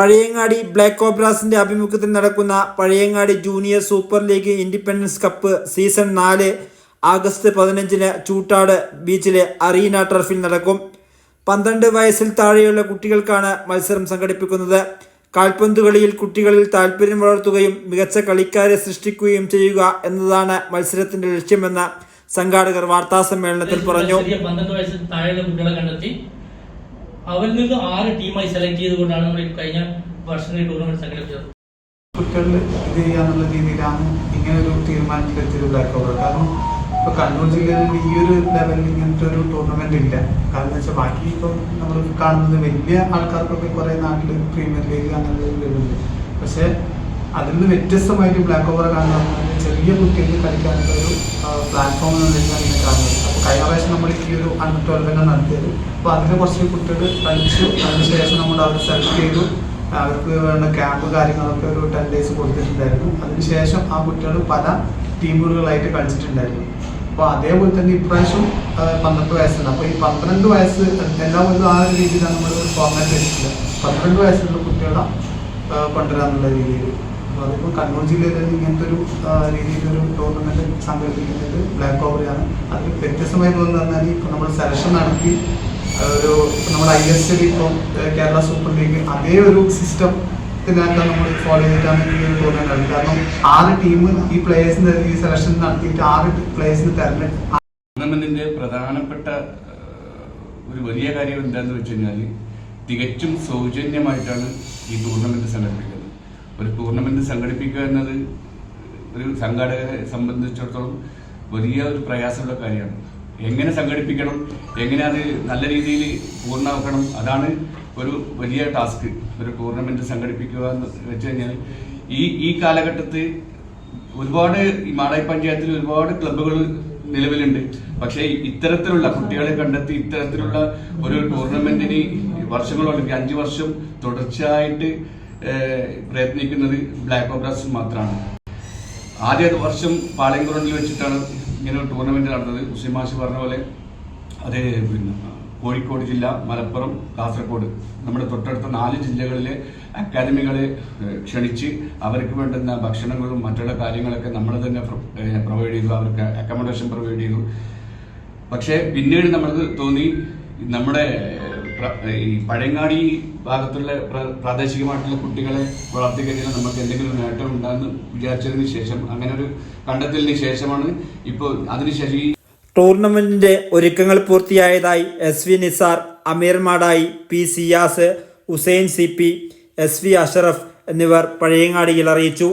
Pazhayangadi black കോബ്രാസിന്റെ ആഭിമുഖ്യത്തിൽ നടക്കുന്ന Pazhayangadi junior super league independence cup season നാല് ആഗസ്റ്റ് പതിനഞ്ചിന് ചൂട്ടാട് ബീച്ചിലെ അറീന ടർഫിൽ നടക്കും. പന്ത്രണ്ട് വയസ്സിൽ താഴെയുള്ള കുട്ടികൾക്കാണ് മത്സരം സംഘടിപ്പിക്കുന്നത്. കാൽപന്ത് കളിയിൽ കുട്ടികളിൽ താല്പര്യം വളർത്തുകയും മികച്ച കളിക്കാരെ സൃഷ്ടിക്കുകയും ചെയ്യുക എന്നതാണ് മത്സരത്തിന്റെ ലക്ഷ്യമെന്ന് സംഘാടകർ വാർത്താ സമ്മേളനത്തിൽ പറഞ്ഞു. പന്ത്രണ്ട് വയസ്സിൽ താഴെയുള്ള കുട്ടികളെ കണ്ടെത്തി അവരിൽ നിന്ന് ആറ് ടീമായി സെലക്ട് ചെയ്തുകൊണ്ടാണ് നമ്മൾ കഴിഞ്ഞ വർഷം ടൂർണമെന്റ് സംഘടിപ്പിച്ചത്. കുട്ടികളിൽ ഇങ്ങനെ ഒരു കാരണം ഒരു ടൂർണമെന്റ് ഇല്ല. കാരണം വെച്ചാൽ ബാക്കി ഇപ്പം നമ്മൾ കാണുന്നത് വലിയ ആൾക്കാർക്കൊക്കെ കുറെ നാട്ടിൽ പ്രീമിയർ ലീഗ് അങ്ങനെ വരുന്നുണ്ട് പക്ഷെ അതിൽ നിന്ന് വ്യത്യസ്തമായിട്ട് ബ്ലാക്ക് ഓവർ കാണുന്ന ചെറിയ കുട്ടികൾക്ക് കളിക്കാനുള്ള ഒരു പ്ലാറ്റ്ഫോം എന്നുള്ളതാണ് ഇതിനെ കാണുന്നത്. അപ്പോൾ കഴിഞ്ഞ പ്രാവശ്യം നമ്മൾ ഈ ഒരു അണ്ടർ ട്വൽവിനെ നടത്തിയത്. അപ്പോൾ അതിന് കുറച്ച് കുട്ടികൾ കളിച്ചു. അതിനുശേഷം നമ്മൾ അവർ സെലക്ട് ചെയ്തു. അവർക്ക് വേണ്ട ക്യാമ്പ് കാര്യങ്ങളൊക്കെ ഒരു ടെൻ ഡേയ്സ് കൊടുത്തിട്ടുണ്ടായിരുന്നു. അതിനുശേഷം ആ കുട്ടികൾ പല ടീമുകളായിട്ട് കളിച്ചിട്ടുണ്ടായിരുന്നു. അപ്പോൾ അതേപോലെ തന്നെ ഇപ്രാവശ്യം പന്ത്രണ്ട് വയസ്സുണ്ട്. അപ്പോൾ ഈ പന്ത്രണ്ട് വയസ്സ് എല്ലാ കൊല്ലം ആ ഒരു രീതിയിലാണ് നമ്മൾ ഫോർമാറ്റ് വെച്ചിട്ടുള്ളത്. പന്ത്രണ്ട് വയസ്സുള്ള കുട്ടികളെ കൊണ്ടുവരാന്നുള്ള രീതിയിൽ അപ്പോൾ അതിപ്പോൾ കണ്ണൂർ ജില്ലയിൽ ഇങ്ങനത്തെ ഒരു രീതിയിലൊരു ടൂർണമെന്റ് സംഘടിപ്പിക്കുന്നത് ബ്ലാക്ക് ഓവറിയാണ് അതിൽ വ്യത്യസ്തമായി തോന്നുന്നു പറഞ്ഞാൽ ഇപ്പോൾ നമ്മൾ സെലക്ഷൻ നടത്തി ഒരു നമ്മുടെ ഐ എസ് എൽ ഇപ്പം കേരള സൂപ്പർ ലീഗ് അതേ ഒരു സിസ്റ്റം സിസ്റ്റത്തിനകത്ത് നമ്മൾ ഫോളോ ചെയ്തിട്ടാണ് ഈ ഒരു ടൂർണമെന്റ് നടത്തുന്നത് കാരണം ആറ് ടീം ഈ പ്ലേയേഴ്സിന്റെ ഈ സെലക്ഷൻ നടത്തിയിട്ട് ആറ് പ്ലേയേഴ്സിന് തെരഞ്ഞെടുത്ത് ടൂർണമെന്റിന്റെ പ്രധാനപ്പെട്ട ഒരു വലിയ കാര്യം എന്താണെന്ന് വെച്ച് കഴിഞ്ഞാൽ തികച്ചും സൗജന്യമായിട്ടാണ് ഈ ടൂർണമെന്റ് സംഘടിപ്പിക്കുന്നത്. ഒരു ടൂർണമെന്റ് സംഘടിപ്പിക്കുക എന്നത് ഒരു സംഘാടകരെ സംബന്ധിച്ചിടത്തോളം വലിയ ഒരു പ്രയാസമുള്ള കാര്യമാണ്. എങ്ങനെ സംഘടിപ്പിക്കണം എങ്ങനെ അത് നല്ല രീതിയിൽ പൂർണമാക്കണം അതാണ് ഒരു വലിയ ടാസ്ക് ഒരു ടൂർണമെന്റ് സംഘടിപ്പിക്കുക എന്ന് വെച്ച് കഴിഞ്ഞാൽ ഈ ഈ കാലഘട്ടത്തിൽ ഒരുപാട് ഈ മാടായി പഞ്ചായത്തിൽ ഒരുപാട് ക്ലബ്ബുകൾ നിലവിലുണ്ട്. പക്ഷേ ഇത്തരത്തിലുള്ള കുട്ടികളെ കണ്ടെത്തി ഇത്തരത്തിലുള്ള ഒരു ടൂർണമെന്റിന് വർഷങ്ങളോളം അഞ്ചു വർഷം തുടർച്ചയായിട്ട് പ്രയത്നിക്കുന്നത് ബ്ലാക്ക് ഓബ്രാസ് മാത്രമാണ്. ആദ്യ വർഷം പാളയംകുറണ്ടിൽ വെച്ചിട്ടാണ് ഇങ്ങനെ ഒരു ടൂർണമെന്റ് നടന്നത്. ഉസിമാഷി മാഷി പറഞ്ഞ പോലെ അത് പിന്നെ കോഴിക്കോട് ജില്ല മലപ്പുറം കാസർഗോഡ്. നമ്മുടെ തൊട്ടടുത്ത നാല് ജില്ലകളിലെ അക്കാദമികളെ ക്ഷണിച്ച് അവർക്ക് വേണ്ടുന്ന ഭക്ഷണങ്ങളും മറ്റുള്ള കാര്യങ്ങളൊക്കെ നമ്മൾ തന്നെ പ്രൊവൈഡ് ചെയ്തു. അവർക്ക് അക്കോമഡേഷൻ പ്രൊവൈഡ് ചെയ്തു. പക്ഷേ പിന്നീട് നമ്മൾക്ക് തോന്നി നമ്മുടെ ഈ പഴയങ്ങാടി ഭാഗത്തുള്ള പ്രാദേശികമായിട്ടുള്ള കുട്ടികളെ വളർത്തി കഴിഞ്ഞാൽ നമുക്ക് എന്തെങ്കിലും നേട്ടം ഉണ്ടാകുന്ന വിചാരിച്ചതിന് ശേഷം അങ്ങനെ ഒരു കണ്ടെത്തലിന് ശേഷമാണ് ഇപ്പോൾ അതിനുശേഷം ഈ ടൂർണമെന്റിന്റെ ഒരുക്കങ്ങൾ പൂർത്തിയായതായി S V Nisar Ameer Madayi P Siyas Hussain C P S V Ashraf എന്നിവർ പഴയങ്ങാടിയിൽ അറിയിച്ചു.